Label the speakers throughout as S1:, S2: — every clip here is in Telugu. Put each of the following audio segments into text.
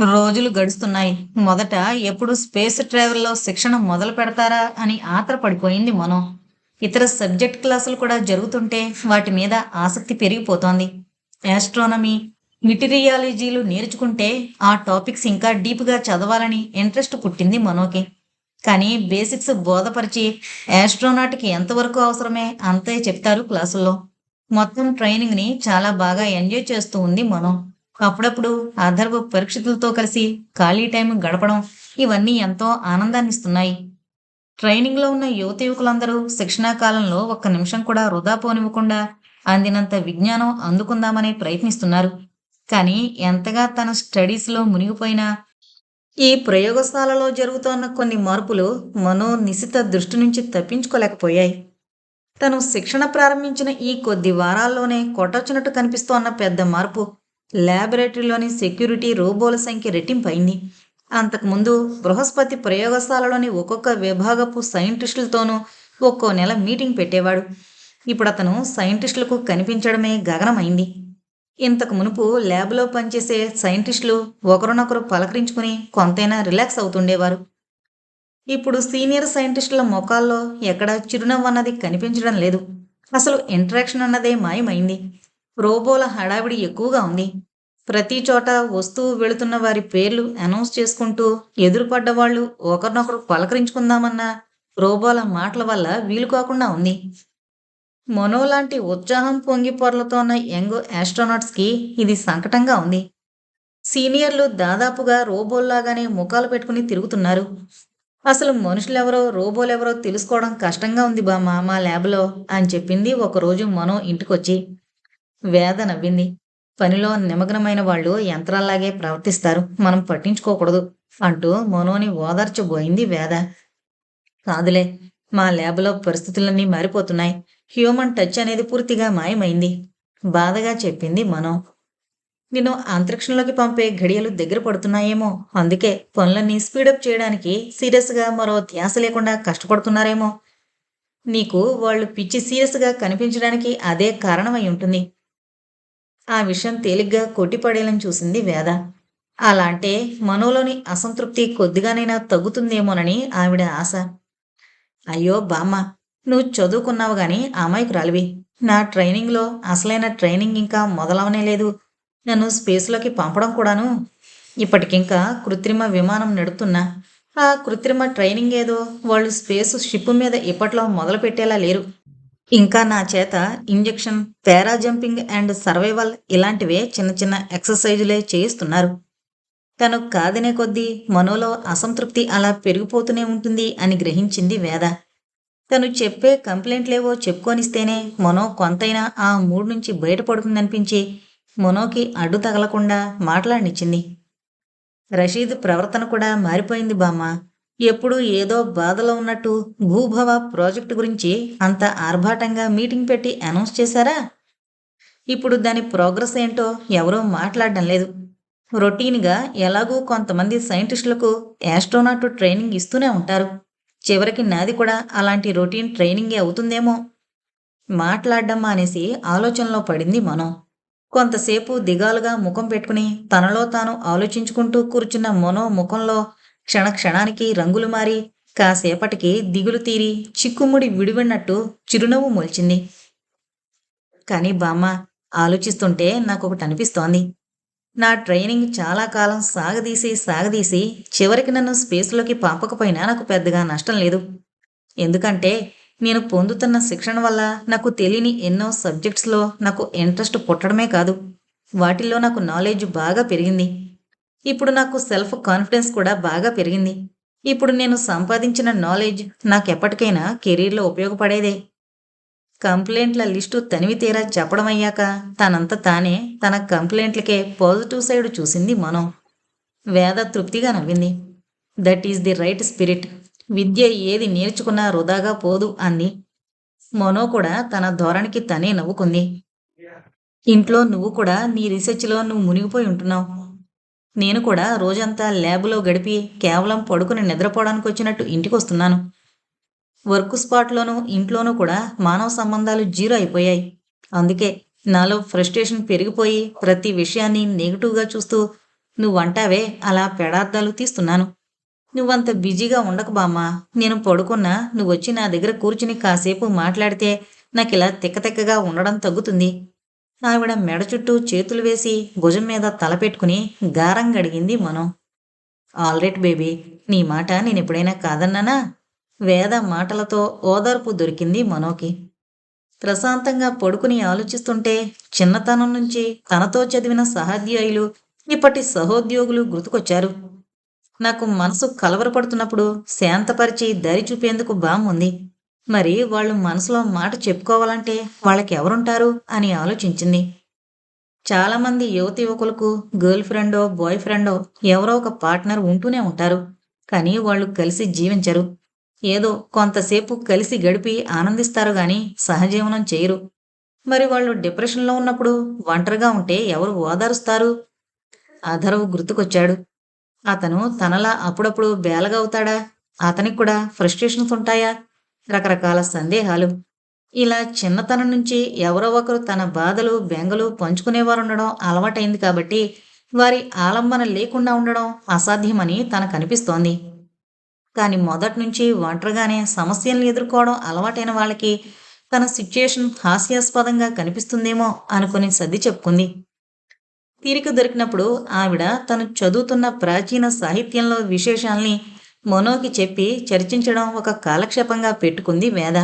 S1: రోజులు గడుస్తున్నాయి. మొదట ఎప్పుడు స్పేస్ ట్రావెల్లో శిక్షణ మొదలు పెడతారా అని ఆత్రపడిపోయింది మనం. ఇతర సబ్జెక్ట్ క్లాసులు కూడా జరుగుతుంటే వాటి మీద ఆసక్తి పెరిగిపోతోంది. ఆస్ట్రానమీ మిటీరియాలజీలు నేర్చుకుంటే ఆ టాపిక్స్ ఇంకా డీప్గా చదవాలని ఇంట్రెస్ట్ పుట్టింది మనోకి. కానీ బేసిక్స్ బోధపరిచి యాస్ట్రోనాట్కి ఎంతవరకు అవసరమే అంతే చెప్తారు క్లాసుల్లో. మొత్తం ట్రైనింగ్ని చాలా బాగా ఎంజాయ్ చేస్తూ ఉంది మనం. అప్పుడప్పుడు అదర్వ పరీక్షితులతో కలిసి ఖాళీ టైం గడపడం ఇవన్నీ ఎంతో ఆనందాన్ని ఇస్తున్నాయి ట్రైనింగ్లో ఉన్న యువత యువకులందరూ శిక్షణా కాలంలో ఒక్క నిమిషం కూడా వృధా పోనివ్వకుండా అందినంత విజ్ఞానం అందుకుందామని ప్రయత్నిస్తున్నారు. కానీ ఎంతగా తన స్టడీస్లో మునిగిపోయినా ఈ ప్రయోగశాలలో జరుగుతోన్న కొన్ని మార్పులు మనో నిశిత దృష్టి నుంచి తప్పించుకోలేకపోయాయి. తను శిక్షణ ప్రారంభించిన ఈ కొద్ది వారాల్లోనే కొట్టొచ్చినట్టు కనిపిస్తోన్న పెద్ద మార్పు ల్యాబొరేటరీలోని సెక్యూరిటీ రోబోల సంఖ్య రెట్టింపైంది. అంతకుముందు బృహస్పతి ప్రయోగశాలలోని ఒక్కొక్క విభాగపు సైంటిస్టులతోనూ ఒక్కో నెల మీటింగ్ పెట్టేవాడు. ఇప్పుడు అతను సైంటిస్టులకు కనిపించడమే గగనమైంది. ఇంతకు మునుపు ల్యాబ్లో పనిచేసే సైంటిస్టులు ఒకరినొకరు పలకరించుకుని కొంతైనా రిలాక్స్ అవుతుండేవారు. ఇప్పుడు సీనియర్ సైంటిస్టుల ముఖాల్లో ఎక్కడా చిరునవ్వు అన్నది కనిపించడం లేదు. అసలు ఇంటరాక్షన్ అన్నదే మాయమైంది. రోబోల హడావిడి ఎక్కువగా ఉంది. ప్రతి చోట వస్తూ వెళుతున్న వారి పేర్లు అనౌన్స్ చేసుకుంటూ ఎదురుపడ్డ వాళ్ళు ఒకరినొకరు పలకరించుకుందామన్న రోబోల మాటల వల్ల వీలు కాకుండా ఉంది. మనో లాంటి ఉత్సాహం పొంగి పొరలతోన్న యంగ్ ఆస్ట్రోనాట్స్కి ఇది సంకటంగా ఉంది. సీనియర్లు దాదాపుగా రోబోల్లాగానే ముఖాలు పెట్టుకుని తిరుగుతున్నారు. అసలు మనుషులెవరో రోబోలెవరో తెలుసుకోవడం కష్టంగా ఉంది బామ్మ మా ల్యాబ్లో అని చెప్పింది ఒకరోజు మనో ఇంటికొచ్చి. వేద నవ్వింది. పనిలో నిమగ్నమైన వాళ్ళు యంత్రాల్లాగే ప్రవర్తిస్తారు. మనం పట్టించుకోకూడదు అంటూ మనోని ఓదార్చబోయింది వేద. కాదులే మా ల్యాబ్లో పరిస్థితులన్నీ మారిపోతున్నాయి. హ్యూమన్ టచ్ అనేది పూర్తిగా మాయమైంది. బాధగా చెప్పింది మనో. నిన్ను అంతరిక్షంలోకి పంపే ఘడియలు దగ్గర పడుతున్నాయేమో. అందుకే పనులన్నీ స్పీడప్ చేయడానికి సీరియస్గా మరో ధ్యాస లేకుండా కష్టపడుతున్నారేమో. నీకు వాళ్ళు పిచ్చి సీరియస్గా కనిపించడానికి అదే కారణమై ఉంటుంది. ఆ విషయం తేలిగ్గా కొట్టిపడేలని చూసింది వేద. అలా అంటే మనోలోని అసంతృప్తి కొద్దిగానైనా తగ్గుతుందేమోనని ఆవిడ ఆశ. అయ్యో బామ్మ నువ్వు చదువుకున్నావు గాని అమాయకురాలివి. నా ట్రైనింగ్లో అసలైన ట్రైనింగ్ ఇంకా మొదలవనే లేదు. నన్ను స్పేస్లోకి పంపడం కూడాను. ఇప్పటికింకా కృత్రిమ విమానం నడుపుతున్నా. ఆ కృత్రిమ ట్రైనింగ్ ఏదో వాళ్ళు స్పేస్ షిప్ మీద ఇప్పట్లో మొదలు పెట్టేలా లేరు. ఇంకా నా చేత injection para jumping and survival ఇలాంటివే చిన్న చిన్న ఎక్సర్సైజులే చేయిస్తున్నారు. తను కాదనే కొద్దీ మనోలో అసంతృప్తి అలా పెరిగిపోతూనే ఉంటుంది అని గ్రహించింది వేద. తను చెప్పే కంప్లైంట్లేవో చెప్పుకొనిస్తేనే మనో కొంతైనా ఆ మూడు నుంచి బయటపడుతుందనిపించి మనోకి అడ్డు తగలకుండా మాట్లాడినిచ్చింది. రషీద్ ప్రవర్తన కూడా మారిపోయింది బామ్మ. ఎప్పుడు ఏదో బాధలో ఉన్నట్టు భూభవ ప్రాజెక్టు గురించి అంత ఆర్భాటంగా మీటింగ్ పెట్టి అనౌన్స్ చేశారా? ఇప్పుడు దాని ప్రోగ్రెస్ ఏంటో ఎవరూ మాట్లాడడం లేదు. రొటీన్గా ఎలాగూ కొంతమంది సైంటిస్టులకు యాస్ట్రోనాట్ ట్రైనింగ్ ఇస్తూనే ఉంటారు. చివరికి నాది కూడా అలాంటి రొటీన్ ట్రైనింగే అవుతుందేమో? మాట్లాడడం మానేసి ఆలోచనలో పడింది మనం. కొంతసేపు దిగాలుగా ముఖం పెట్టుకుని తనలో తాను ఆలోచించుకుంటూ కూర్చున్న మనో ముఖంలో క్షణ క్షణానికి రంగులు మారి కాసేపటికి దిగులు తీరి చిక్కుముడి విడివన్నట్టు చిరునవ్వు మొల్చింది. కానీ బామ్మ ఆలోచిస్తుంటే నాకు ఒకటి అనిపిస్తోంది. నా ట్రైనింగ్ చాలా కాలం సాగదీసి సాగదీసి చివరికి నన్ను స్పేస్లోకి పంపకపోయినా నాకు పెద్దగా నష్టం లేదు. ఎందుకంటే నేను పొందుతున్న శిక్షణ వల్ల నాకు తెలియని ఎన్నో సబ్జెక్ట్స్లో నాకు ఇంట్రెస్ట్ పుట్టడమే కాదు. వాటిల్లో నాకు నాలెడ్జ్ బాగా పెరిగింది. ఇప్పుడు నాకు సెల్ఫ్ కాన్ఫిడెన్స్ కూడా బాగా పెరిగింది. ఇప్పుడు నేను సంపాదించిన నాలెడ్జ్ నాకెప్పటికైనా కెరీర్లో ఉపయోగపడేదే. కంప్లైంట్ల లిస్టు తనివి తీరా చెప్పడం అయ్యాక తనంత తానే తన కంప్లైంట్లకే పాజిటివ్ సైడ్ చూసింది మనం. వేద తృప్తిగా నవ్వింది. That is the right spirit విద్య ఏది నేర్చుకున్నా వృధాగా పోదు అంది. మనో కూడా తన ధోరణికి తనే నవ్వుకుంది. ఇంట్లో నువ్వు కూడా నీ రీసెర్చ్లో నువ్వు మునిగిపోయి ఉంటున్నావు. నేను కూడా రోజంతా ల్యాబ్లో గడిపి కేవలం పడుకుని నిద్రపోవడానికి వచ్చినట్టు ఇంటికి వస్తున్నాను వర్క్ స్పాట్లోనూ ఇంట్లోనూ కూడా మానవ సంబంధాలు జీరో అయిపోయాయి. అందుకే నాలో ఫ్రస్ట్రేషన్ పెరిగిపోయి ప్రతి విషయాన్ని నెగిటివ్గా చూస్తూ నువ్వంటావే అలా పెడార్థాలు తీస్తున్నాను. నువ్వంత బిజీగా ఉండకు బామ్మ. నేను పడుకున్నా నువ్వొచ్చి నా దగ్గర కూర్చుని కాసేపు మాట్లాడితే నాకు ఇలా తిక్కతిక్కగా ఉండడం తగ్గుతుంది. ఆవిడ మెడ చుట్టూ చేతులు వేసి భుజం మీద తలపెట్టుకుని గారంగా అడిగింది మనం. ఆల్రెడీ బేబీ నీ మాట నేను ఎప్పుడైనా కాదన్నానా? వేద మాటలతో ఓదార్పు దొరికింది మనోకి. ప్రశాంతంగా పడుకుని ఆలోచిస్తుంటే చిన్నతనం నుంచి తనతో చదివిన సహాధ్యాయులు ఇప్పటి సహోద్యోగులు గుర్తుకొచ్చారు. నాకు మనసు కలవరపడుతున్నప్పుడు శాంతపరిచి దారి చూపేందుకు బాముంది. మరి వాళ్ళు మనసులో మాట చెప్పుకోవాలంటే వాళ్ళకి ఎవరుంటారు అని ఆలోచించింది. చాలామంది యువతి యువకులకు గర్ల్ ఫ్రెండో బాయ్ ఫ్రెండో ఎవరో ఒక పార్ట్నర్ ఉంటూనే ఉంటారు. కానీ వాళ్ళు కలిసి జీవించరు. ఏదో కొంతసేపు కలిసి గడిపి ఆనందిస్తారు గాని సహజీవనం చేయరు. మరి వాళ్ళు డిప్రెషన్లో ఉన్నప్పుడు ఒంటరిగా ఉంటే ఎవరు ఓదారుస్తారు? అధర్వ్ గుర్తుకొచ్చాడు. అతను తనలా అప్పుడప్పుడు బేలగా అవుతాడా అతనికి కూడా ఫ్రస్ట్రేషన్స్ ఉంటాయా? రకరకాల సందేహాలు. ఇలా చిన్నతనం నుంచి ఎవరో ఒకరు తన బాధలు బెంగలు పంచుకునేవారు ఉండడం అలవాటైంది కాబట్టి వారి ఆలంబన లేకుండా ఉండడం అసాధ్యమని తనకు అనిపిస్తోంది. కానీ మొదటి నుంచి ఒంటరిగానే సమస్యలను ఎదుర్కోవడం అలవాటైన వాళ్ళకి తన సిచ్యుయేషన్ హాస్యాస్పదంగా కనిపిస్తుందేమో అనుకుని సర్ది చెప్పుకుంది. తీరిక దొరికినప్పుడు ఆవిడ తను చదువుతున్న ప్రాచీన సాహిత్యంలో విశేషాల్ని మనోకి చెప్పి చర్చించడం ఒక కాలక్షేపంగా పెట్టుకుంది వేద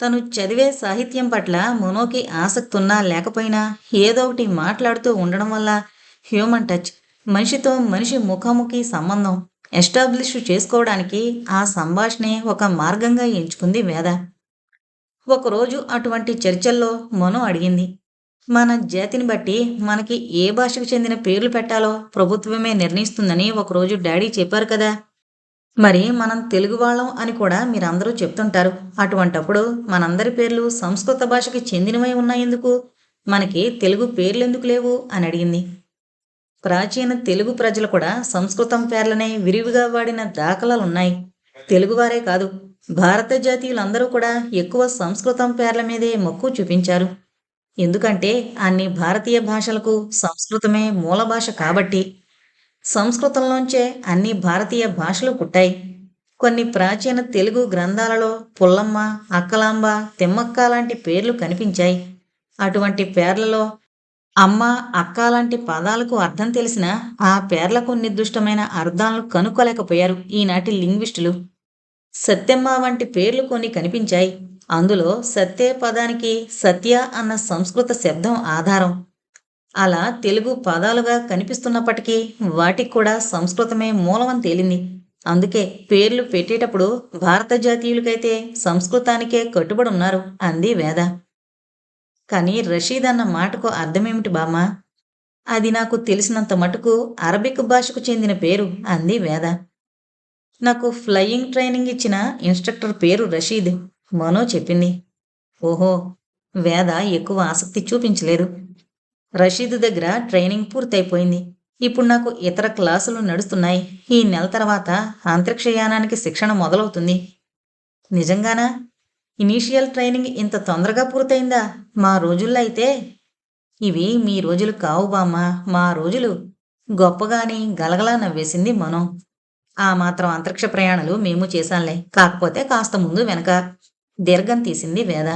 S1: తను చదివే సాహిత్యం పట్ల మనోకి ఆసక్తి ఉన్నా లేకపోయినా ఏదో ఒకటి మాట్లాడుతూ ఉండడం వల్ల హ్యూమన్ టచ్ మనిషితో మనిషి ముఖాముఖి సంబంధం ఎస్టాబ్లిష్ చేసుకోవడానికి ఆ సంభాషణే ఒక మార్గంగా ఎంచుకుంది వేద ఒకరోజు అటువంటి చర్చల్లో మనో అడిగింది మన జాతిని బట్టి మనకి ఏ భాషకు చెందిన పేర్లు పెట్టాలో ప్రభుత్వమే నిర్ణయిస్తుందని ఒకరోజు డాడీ చెప్పారు కదా. మరి మనం తెలుగు వాళ్ళం అని కూడా మీరందరూ చెప్తుంటారు. అటువంటప్పుడు మనందరి పేర్లు సంస్కృత భాషకి చెందినవై ఉన్నాయెందుకు మనకి తెలుగు పేర్లు ఎందుకు లేవు? అని అడిగింది. ప్రాచీన తెలుగు ప్రజలు కూడా సంస్కృతం పేర్లనే విరివిగా వాడిన దాఖలాలు ఉన్నాయి తెలుగువారే కాదు భారత జాతీయులందరూ కూడా ఎక్కువ సంస్కృతం పేర్ల మీదే మక్కువ చూపించారు. ఎందుకంటే అన్ని భారతీయ భాషలకు సంస్కృతమే మూల భాష కాబట్టి సంస్కృతంలోంచే అన్ని భారతీయ భాషలు పుట్టాయి. కొన్ని ప్రాచీన తెలుగు గ్రంథాలలో పుల్లమ్మ అక్కలాంబ తిమ్మక్క లాంటి పేర్లు కనిపించాయి. అటువంటి పేర్లలో అమ్మ అక్క లాంటి పదాలకు అర్థం తెలిసిన ఆ పేర్లకు నిర్దిష్టమైన అర్థాలను కనుక్కోలేకపోయారు ఈనాటి లింగ్విస్టులు. సత్యమ్మ వంటి పేర్లు కొన్ని కనిపించాయి. అందులో సత్య పదానికి సత్య అన్న సంస్కృత శబ్దం ఆధారం. అలా తెలుగు పదాలుగా కనిపిస్తున్నప్పటికీ వాటికి కూడా సంస్కృతమే మూలమని తేలింది. అందుకే పేర్లు పెట్టేటప్పుడు భారత జాతీయులకైతే సంస్కృతానికే కట్టుబడి ఉన్నారు అంది వేద. కానీ రషీద్ అన్న మాటకు అర్థమేమిటి బామ్మ? అది నాకు తెలిసినంత మటుకు అరబిక్ భాషకు చెందిన పేరు అంది వేద. నాకు ఫ్లయింగ్ ట్రైనింగ్ ఇచ్చిన ఇన్స్ట్రక్టర్ పేరు రషీద్. మనో చెప్పింది. ఓహో వేద ఎక్కువ ఆసక్తి చూపించలేదు. రషీద్ దగ్గర ట్రైనింగ్ పూర్తయిపోయింది. ఇప్పుడు నాకు ఇతర క్లాసులు నడుస్తున్నాయి. ఈ నెల తర్వాత అంతరిక్షయానానికి శిక్షణ మొదలవుతుంది. నిజంగానా? ఇనీషియల్ ట్రైనింగ్ ఇంత తొందరగా పూర్తయిందా? మా రోజుల్లో అయితే ఇవి మీ రోజులు కావు బామ్మ. మా రోజులు గొప్పగాని గలగలా నవ్వేసింది మనం. ఆ మాత్రం అంతరిక్ష ప్రయాణాలు మేము చేశాంలే కాకపోతే కాస్త ముందు వెనక దీర్ఘం తీసింది వేద.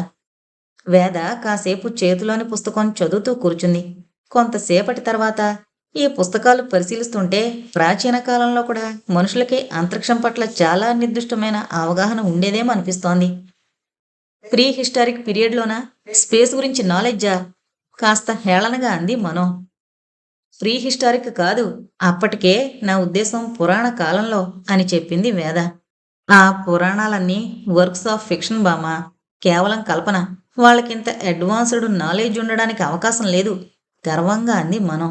S1: వేద కాసేపు చేతిలోని పుస్తకం చదువుతూ కూర్చుంది. కొంతసేపటి తర్వాత ఈ పుస్తకాలు పరిశీలిస్తుంటే ప్రాచీన కాలంలో కూడా మనుషులకి అంతరిక్షం పట్ల చాలా నిర్దిష్టమైన అవగాహన ఉండేదేమో అనిపిస్తోంది. ప్రీ హిస్టారిక్ పీరియడ్లోన స్పేస్ గురించి నాలెడ్జా? కాస్త హేళనగా అంది మనో. ప్రీ హిస్టారిక్ కాదు అప్పటికే నా ఉద్దేశం పురాణ కాలంలో అని చెప్పింది వేద. ఆ పురాణాలన్నీ వర్క్స్ ఆఫ్ ఫిక్షన్ బామా కేవలం కల్పన. వాళ్ళకింత అడ్వాన్స్డ్ నాలెడ్జ్ ఉండడానికి అవకాశం లేదు. గర్వంగా అంది మనం.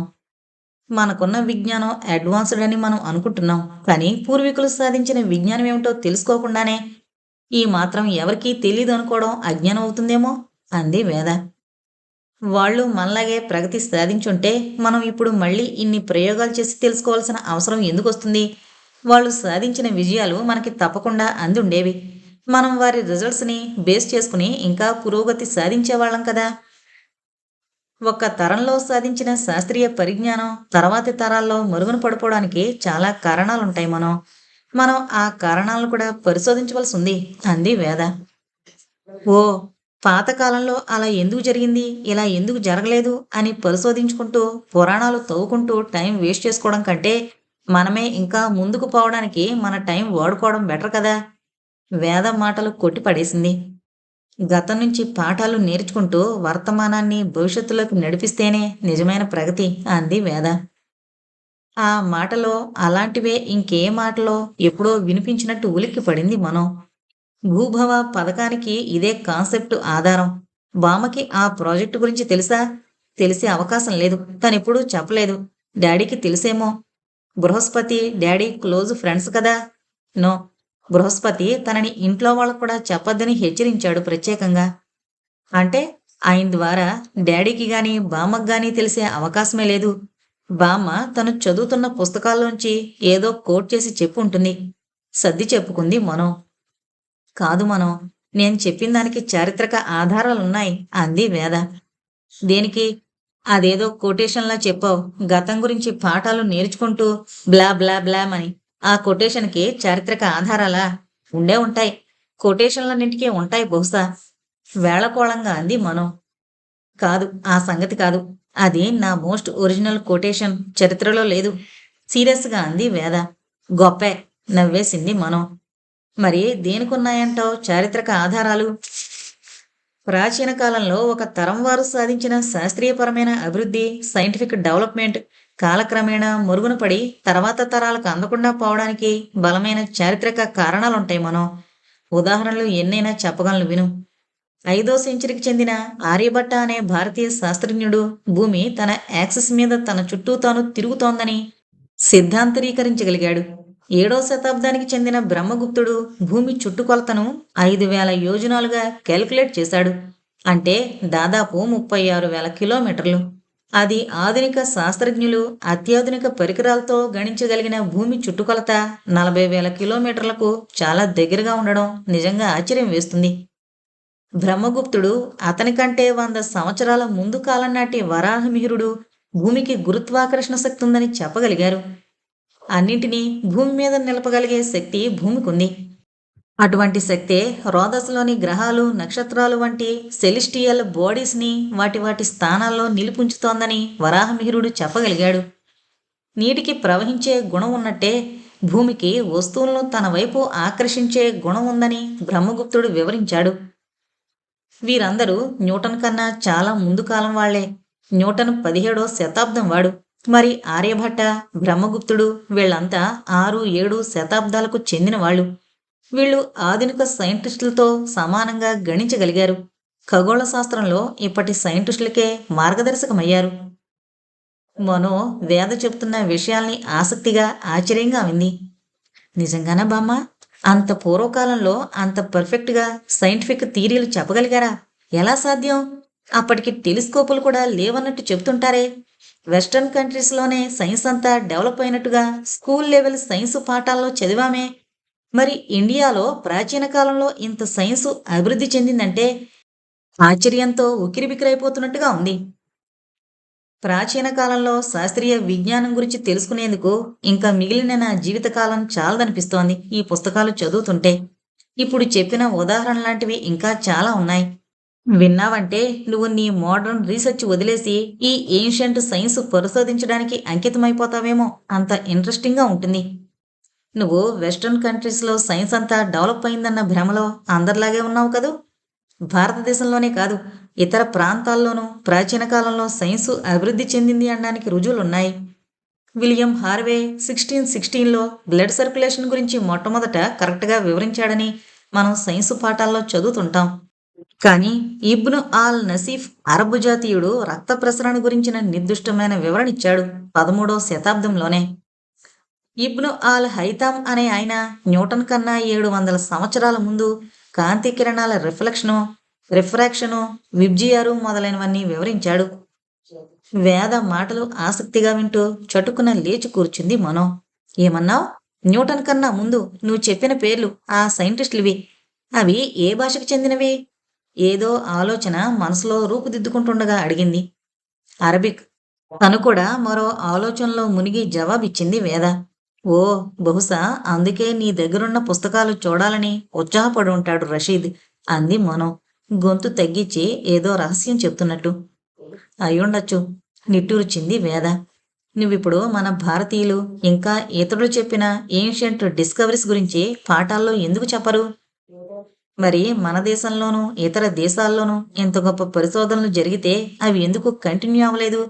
S1: మనకున్న విజ్ఞానం అడ్వాన్స్డ్ అని మనం అనుకుంటున్నాం. కానీ పూర్వీకులు సాధించిన విజ్ఞానం ఏమిటో తెలుసుకోకుండానే ఈ మాత్రం ఎవరికీ తెలియదు అనుకోవడం అజ్ఞానం అవుతుందేమో అంది వేద. వాళ్ళు మనలాగే ప్రగతి సాధించుంటే మనం ఇప్పుడు మళ్ళీ ఇన్ని ప్రయోగాలు చేసి తెలుసుకోవాల్సిన అవసరం ఎందుకు వస్తుంది వాళ్ళు సాధించిన విజయాలు మనకి తప్పకుండా అందుండేవి. మనం వారి రిజల్ట్స్ని బేస్ చేసుకుని ఇంకా పురోగతి సాధించేవాళ్ళం కదా. ఒక్క తరంలో సాధించిన శాస్త్రీయ పరిజ్ఞానం తర్వాతి తరాల్లో మరుగున పడిపోవడానికి చాలా కారణాలుంటాయి మనం. మనం ఆ కారణాలను కూడా పరిశోధించవలసి ఉంది అంది వేద. ఓ పాతకాలంలో అలా ఎందుకు జరిగింది? ఇలా ఎందుకు జరగలేదు? అని పరిశోధించుకుంటూ పురాణాలు తవ్వుకుంటూ టైం వేస్ట్ చేసుకోవడం కంటే మనమే ఇంకా ముందుకు పోవడానికి మన టైం వాడుకోవడం బెటర్ కదా. వేద మాటలు కొట్టిపడేసింది గతం నుంచి పాఠాలు నేర్చుకుంటూ వర్తమానాన్ని భవిష్యత్తులోకి నడిపిస్తేనే నిజమైన ప్రగతి అంది వేద. ఆ మాటలో అలాంటివే ఇంకే మాటలో ఎప్పుడో వినిపించినట్టు ఉలిక్కి పడింది మనం. భూభవ పథకానికి ఇదే కాన్సెప్ట్ ఆధారం. బామకి ఆ ప్రాజెక్టు గురించి తెలుసా? తెలిసే అవకాశం లేదు. తనెప్పుడూ చెప్పలేదు. డాడీకి తెలిసేమో బృహస్పతి డాడీ క్లోజ్ ఫ్రెండ్స్ కదా? నో బృహస్పతి తనని ఇంట్లో వాళ్ళకు కూడా చెప్పొద్దని హెచ్చరించాడు ప్రత్యేకంగా. అంటే ఆయన ద్వారా డాడీకి గాని బామ్మకు గాని తెలిసే అవకాశమే లేదు. బామ్మ తను చదువుతున్న పుస్తకాల్లోంచి ఏదో కోట్ చేసి చెప్పు ఉంటుంది. సర్ది చెప్పుకుంది మనం. కాదు మనం నేను చెప్పిన దానికి చారిత్రక ఆధారాలున్నాయి అంది వేద. దేనికి? అదేదో కొటేషన్లా చెప్పావు. గతం గురించి పాఠాలు నేర్చుకుంటూ బ్లా బ్లా బ్లామ్ అని ఆ కొటేషన్కి చారిత్రక ఆధారాలా? ఉండే ఉంటాయి. కొటేషన్లన్నింటికీ ఉంటాయి బహుశా. వేళకోళంగా అంది మనం. కాదు ఆ సంగతి కాదు. అది నా మోస్ట్ ఒరిజినల్ కొటేషన్. చరిత్రలో లేదు. సీరియస్గా అంది వేద. గొప్పే నవ్వేసింది మనం. మరి దేనికున్నాయంటావు? చారిత్రక ఆధారాలు? ప్రాచీన కాలంలో ఒక తరం వారు సాధించిన శాస్త్రీయపరమైన అభివృద్ధి సైంటిఫిక్ డెవలప్మెంట్ కాలక్రమేణా మరుగున పడి తర్వాత తరాలకు అందకుండా పోవడానికి బలమైన చారిత్రక కారణాలుంటాయి మనం. ఉదాహరణలు ఎన్నైనా చెప్పగలను విను. ఐదో సెంచరీకి చెందిన ఆర్యభట్ట అనే భారతీయ శాస్త్రజ్ఞుడు భూమి తన యాక్సిస్ మీద తన చుట్టూ తాను తిరుగుతోందని సిద్ధాంతరీకరించగలిగాడు. ఏడో శతాబ్దానికి చెందిన బ్రహ్మగుప్తుడు భూమి చుట్టుకొలతను ఐదు వేల యోజనాలుగా క్యాలిక్యులేట్ చేశాడు. అంటే దాదాపు ముప్పై ఆరు వేల కిలోమీటర్లు. అది ఆధునిక శాస్త్రజ్ఞులు అత్యాధునిక పరికరాలతో గణించగలిగిన భూమి చుట్టుకొలత నలభై వేల కిలోమీటర్లకు చాలా దగ్గరగా ఉండడం నిజంగా ఆశ్చర్యం వేస్తుంది. బ్రహ్మగుప్తుడు అతని కంటే వంద సంవత్సరాల ముందు కాలం నాటి వరాహమిహిరుడు భూమికి గురుత్వాకర్షణ శక్తి ఉందని చెప్పగలిగారు. అన్నింటినీ భూమి మీద నిలపగలిగే శక్తి భూమికుంది. అటువంటి శక్తే రోదస్లోని గ్రహాలు నక్షత్రాలు వంటి సెలిస్టియల్ బాడీస్ని వాటి వాటి స్థానాల్లో నిలుపుంచుతోందని వరాహమిహిరుడు చెప్పగలిగాడు. నీటికి ప్రవహించే గుణం ఉన్నట్టే భూమికి వస్తువులను తన వైపు ఆకర్షించే గుణం ఉందని బ్రహ్మగుప్తుడు వివరించాడు. వీరందరూ న్యూటన్ కన్నా చాలా ముందు కాలం వాళ్ళే. న్యూటన్ పదిహేడో శతాబ్దం వాడు. మరి ఆర్యభట్ట బ్రహ్మగుప్తుడు వీళ్ళంతా ఆరు ఏడు శతాబ్దాలకు చెందిన వాళ్ళు. వీళ్ళు ఆధునిక సైంటిస్టులతో సమానంగా గణించగలిగారు. ఖగోళ శాస్త్రంలో ఇప్పటి సైంటిస్టులకే మార్గదర్శకమయ్యారు. మనో వేద చెప్తున్న విషయాల్ని ఆసక్తిగా ఆశ్చర్యంగా వింది నిజంగానా బామ్మ? అంత పూర్వకాలంలో అంత పర్ఫెక్ట్గా సైంటిఫిక్ థీరీలు చెప్పగలిగారా? ఎలా సాధ్యం? అప్పటికి టెలిస్కోపులు కూడా లేవన్నట్టు చెప్తుంటారే. వెస్ట్రన్ కంట్రీస్లోనే సైన్స్ అంతా డెవలప్ అయినట్టుగా స్కూల్ లెవెల్ సైన్స్ పాఠాల్లో చదివామే. మరి ఇండియాలో ప్రాచీన కాలంలో ఇంత సైన్స్ అభివృద్ధి చెందిందంటే ఆశ్చర్యంతో ఉక్కిరిబిక్కిరైపోతున్నట్టుగా ఉంది. ప్రాచీన కాలంలో శాస్త్రీయ విజ్ఞానం గురించి తెలుసుకునేందుకు ఇంకా మిగిలిన నా జీవితకాలం చాలదనిపిస్తోంది ఈ పుస్తకాలు చదువుతుంటే. ఇప్పుడు చెప్పిన ఉదాహరణ లాంటివి ఇంకా చాలా ఉన్నాయి. విన్నావంటే నువ్వు నీ మోడర్న్ రీసెర్చ్ వదిలేసి ఈ ఏన్షియంట్ సైన్స్ పరిశోధించడానికి అంకితమైపోతావేమో అంత ఇంట్రెస్టింగ్గా ఉంటుంది. నువ్వు వెస్ట్రన్ కంట్రీస్లో సైన్స్ అంతా డెవలప్ అయిందన్న భ్రమలో అందరిలాగే ఉన్నావు కదూ? భారతదేశంలోనే కాదు ఇతర ప్రాంతాల్లోనూ ప్రాచీన కాలంలో సైన్స్ అభివృద్ధి చెందింది అనడానికి రుజువులున్నాయి. విలియం హార్వే సిక్స్టీన్ సిక్స్టీన్లో బ్లడ్ సర్క్యులేషన్ గురించి మొట్టమొదట కరెక్ట్గా వివరించాడని మనం సైన్స్ పాఠాల్లో చదువుతుంటాం. కానీ ఇబ్ను ఆల్ నసీఫ్ అరబు జాతీయుడు రక్త ప్రసరణ గురించిన నిర్దిష్టమైన వివరణ ఇచ్చాడు పదమూడవ శతాబ్దంలోనే. ఇబ్ను ఆల్ హైతామ్ అనే ఆయన న్యూటన్ కన్నా ఏడు వందల సంవత్సరాల ముందు కాంతి కిరణాల రిఫ్లెక్షను రిఫ్రాక్షను విబ్జియారు మొదలైనవన్నీ వివరించాడు. వేద మాటలు ఆసక్తిగా వింటూ చటుకున లేచి కూర్చుంది మనం. ఏమన్నావు? న్యూటన్ కన్నా ముందు నువ్వు చెప్పిన పేర్లు ఆ సైంటిస్టులవి. అవి ఏ భాషకు చెందినవి? ఏదో ఆలోచన మనసులో రూపుదిద్దుకుంటుండగా అడిగింది. అరబిక్ తను కూడా మరో ఆలోచనలో మునిగి జవాబిచ్చింది వేద. ఓ బహుశా అందుకే నీ దగ్గరున్న పుస్తకాలు చూడాలని ఉత్సాహపడి ఉంటాడు రషీద్ అంది మనో. గొంతు తగ్గించి ఏదో రహస్యం చెప్తున్నట్టు. అయ్యుండొచ్చు నిట్టూర్చింది వేద. నువ్విప్పుడు మన భారతీయులు ఇంకా ఇతరులు చెప్పిన ఏన్షియంట్ డిస్కవరీస్ గురించి పాఠాల్లో ఎందుకు చెప్పరు? మరి మన దేశంలోనూ ఇతర దేశాల్లోనూ ఇంత గొప్ప పరిశోధనలు జరిగితే అవి ఎందుకు కంటిన్యూ అవ్వలేదు?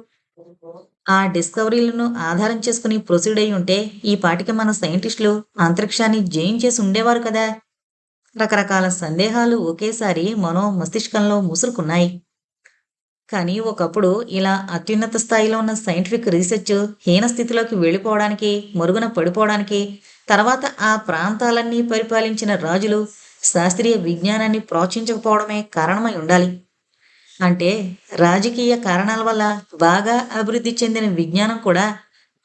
S1: ఆ డిస్కవరీలను ఆధారం చేసుకుని ప్రొసీడ్ అయి ఉంటే ఈ పాటికి మన సైంటిస్టులు అంతరిక్షాన్ని జయించేసి ఉండేవారు కదా. రకరకాల సందేహాలు ఒకేసారి మనో మస్తిష్కంలో ముసురుకున్నాయి. కానీ ఒకప్పుడు ఇలా అత్యున్నత స్థాయిలో ఉన్న సైంటిఫిక్ రీసెర్చ్ హీన స్థితిలోకి వెళ్ళిపోవడానికి మరుగున పడిపోవడానికి తర్వాత ఆ ప్రాంతాలన్నీ పరిపాలించిన రాజులు శాస్త్రీయ విజ్ఞానాన్ని ప్రోత్సహించకపోవడమే కారణమై ఉండాలి. అంటే రాజకీయ కారణాల వల్ల బాగా అభివృద్ధి చెందిన విజ్ఞానం కూడా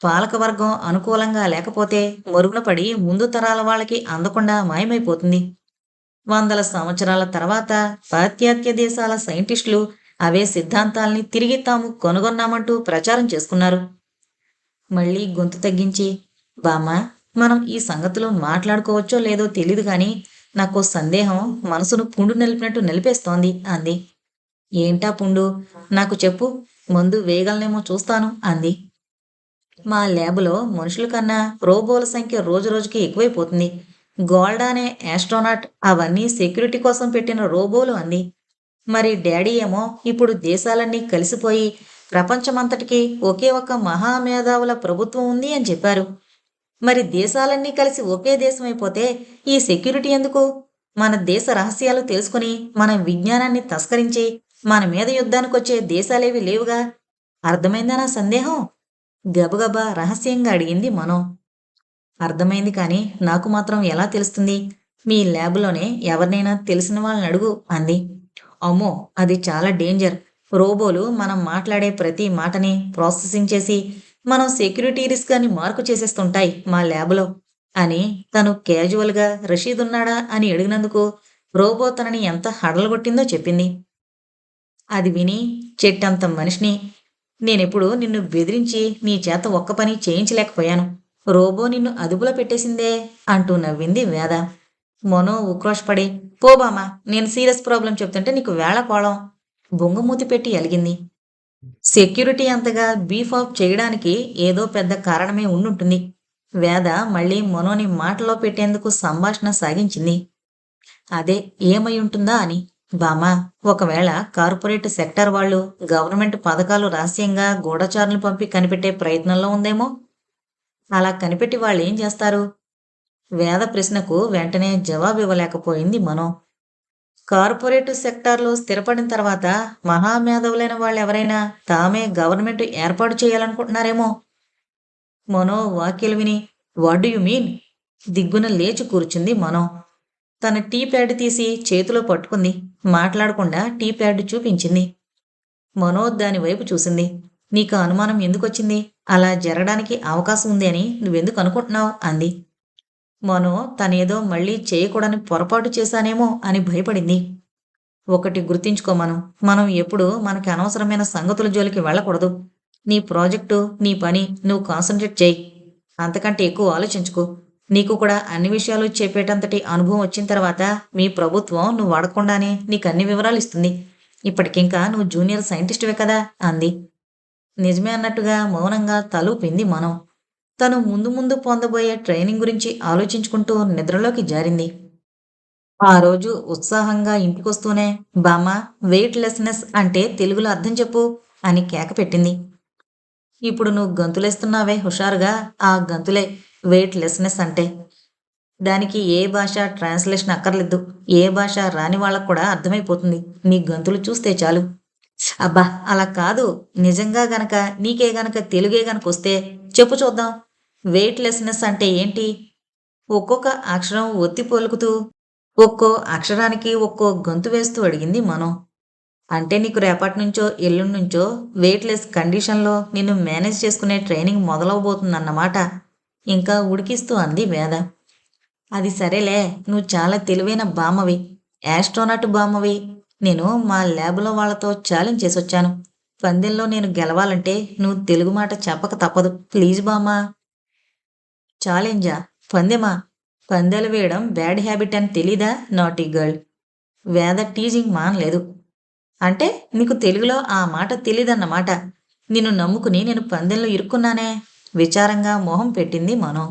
S1: పాలకవర్గం అనుకూలంగా లేకపోతే మరుగున పడి ముందు తరాల వాళ్ళకి అందకుండా మాయమైపోతుంది. వందల సంవత్సరాల తర్వాత పాశ్చాత్య దేశాల సైంటిస్టులు అవే సిద్ధాంతాల్ని తిరిగి తాము కనుగొన్నామంటూ ప్రచారం చేసుకున్నారు. మళ్ళీ గొంతు తగ్గించి బామ్మ మనం ఈ సంగతులు మాట్లాడుకోవచ్చో లేదో తెలియదు కానీ నాకు సందేహం మనసును పుండు నిలిపినట్టు నిలిపేస్తోంది అంది. ఏంటా పుండు? నాకు చెప్పు ముందు వేయగలనేమో చూస్తాను అంది. మా ల్యాబ్లో మనుషుల కన్నా రోబోల సంఖ్య రోజు రోజుకి ఎక్కువైపోతుంది. గోల్డా అనే యాస్ట్రోనాట్ అవన్నీ సెక్యూరిటీ కోసం పెట్టిన రోబోలు అంది. మరి డాడీ ఏమో ఇప్పుడు దేశాలన్నీ కలిసిపోయి ప్రపంచమంతటికి ఒకే ఒక మహామేధావుల ప్రభుత్వం ఉంది అని చెప్పారు. మరి దేశాలన్నీ కలిసి ఒకే దేశమైపోతే ఈ సెక్యూరిటీ ఎందుకు? మన దేశ రహస్యాలు తెలుసుకుని మన విజ్ఞానాన్ని తస్కరించి మన మీద యుద్ధానికి వచ్చే దేశాలేవి లేవుగా? అర్థమైందా నా సందేహం? గబగబా రహస్యంగా అడిగింది మనో. అర్థమైంది కానీ నాకు మాత్రం ఎలా తెలుస్తుంది? మీ ల్యాబ్లోనే ఎవరినైనా తెలిసిన వాళ్ళని అడుగు అంది. అమ్మో అది చాలా డేంజర్. రోబోలు మనం మాట్లాడే ప్రతి మాటని ప్రాసెసింగ్ చేసి మనం సెక్యూరిటీ రిస్క్ అని మార్కు చేసేస్తుంటాయి మా ల్యాబ్లో. అని తను క్యాజువల్గా రషీద్ ఉన్నాడా అని అడిగినందుకు రోబో తనని ఎంత హడలగొట్టిందో చెప్పింది. అది విని చెట్టంత మనిషిని నేనెప్పుడు నిన్ను బెదిరించి నీ చేత ఒక్క పని చేయించలేకపోయాను. రోబో నిన్ను అదుపులో పెట్టేసిందే అంటూ నవ్వింది వేద. మనో ఉక్రోషపడి పోబామా నేను సీరియస్ ప్రాబ్లం చెప్తుంటే నీకు వేళకోళం బొంగమూతి పెట్టి అలిగింది. సెక్యూరిటీ అంతగా బీఫ్ ఆఫ్ చేయడానికి ఏదో పెద్ద కారణమే ఉండుంటుంది. వేద మళ్ళీ మనోని మాటలో పెట్టేందుకు సంభాషణ సాగించింది. అదే ఏమై ఉంటుందా అని. బామా ఒకవేళ కార్పొరేట్ సెక్టర్ వాళ్ళు గవర్నమెంట్ పథకాలు రహస్యంగా గూఢచారులు పంపి కనిపెట్టే ప్రయత్నంలో ఉందేమో? అలా కనిపెట్టి వాళ్ళు ఏం చేస్తారు? వేద ప్రశ్నకు వెంటనే జవాబు ఇవ్వలేకపోయింది మనో. కార్పొరేట్ సెక్టార్లో స్థిరపడిన తర్వాత మహామేధవులైన వాళ్ళు ఎవరైనా తామే గవర్నమెంట్ ఏర్పాటు చేయాలనుకుంటున్నారేమో? మనో వాక్యలు విని వాట్ యు మీన్? దిగ్గున లేచి కూర్చుంది మనో. తన టీ ప్యాడ్ తీసి చేతిలో పట్టుకుంది మాట్లాడకుండా టీ ప్యాడ్ చూపించింది. మనో దాని వైపు చూసింది. నీకు అనుమానం ఎందుకొచ్చింది? అలా జరగడానికి అవకాశం ఉంది అని నువ్వెందుకు అనుకుంటున్నావు? అంది. మనో తనేదో మళ్ళీ చేయకూడని పొరపాటు చేశానేమో అని భయపడింది. ఒకటి గుర్తించుకో మనం మనం ఎప్పుడు మనకి అనవసరమైన సంగతుల జోలికి వెళ్ళకూడదు. నీ ప్రాజెక్టు నీ పని నువ్వు కాన్సన్ట్రేట్ చేయి. అంతకంటే ఎక్కువ ఆలోచించుకో. నీకు కూడా అన్ని విషయాలు చెప్పేటంతటి అనుభవం వచ్చిన తర్వాత మీ ప్రభుత్వం నువ్వు అడగకుండానే నీకు అన్ని వివరాలు ఇస్తుంది. ఇప్పటికింకా నువ్వు జూనియర్ సైంటిస్టువే కదా అంది. నిజమే అన్నట్టుగా మౌనంగా తలూపింది మనం. తను ముందు ముందు పొందబోయే ట్రైనింగ్ గురించి ఆలోచించుకుంటూ నిద్రలోకి జారింది. ఆ రోజు ఉత్సాహంగా ఇంటికొస్తూనే బామ్మ వెయిట్ లెస్నెస్ అంటే తెలుగులో అర్థం చెప్పు అని కేక పెట్టింది. ఇప్పుడు నువ్వు గంతులేస్తున్నావే హుషారుగా ఆ గంతులే వెయిట్ లెస్నెస్ అంటే. దానికి ఏ భాష ట్రాన్స్లేషన్ అక్కర్లేదు ఏ భాష రాని వాళ్ళకు కూడా అర్థమైపోతుంది. నీ గంతులు చూస్తే చాలు. అబ్బా అలా కాదు. నిజంగా గనక నీకే గనక తెలుగే గనక వస్తే చెప్పు చూద్దాం. వెయిట్లెస్నెస్ అంటే ఏంటి? ఒక్కొక్క అక్షరం ఒత్తి పలుకుతూ ఒక్కో అక్షరానికి ఒక్కో గొంతు వేస్తూ అడిగింది మనం. అంటే నీకు రేపటి నుంచో ఎల్లుండి నుంచో వెయిట్లెస్ కండిషన్లో నిన్ను మేనేజ్ చేసుకునే ట్రైనింగ్ మొదలవబోతుందన్నమాట. ఇంకా ఉడికిస్తూ అంది వేద. అది సరేలే నువ్వు చాలా తెలివైన బామ్మవి. యాస్ట్రోనట్ బామ్మవి. నేను మా ల్యాబ్లో వాళ్ళతో ఛాలెంజ్ చేసొచ్చాను. పందెంలో నేను గెలవాలంటే నువ్వు తెలుగు మాట చెప్పక తప్పదు. ప్లీజ్ బామ్మా. ఛాలెంజా పందెమా? పందెలు వేయడం బ్యాడ్ హ్యాబిట్ అని తెలీదా నాటీ గర్ల్? వేద టీజింగ్ మానలేదు అంటే నీకు తెలుగులో ఆ మాట తెలీదన్నమాట. నిన్ను నమ్ముకుని నేను పందెంలో ఇరుక్కున్నానే? విచారంగా మొహం పెట్టింది మనం.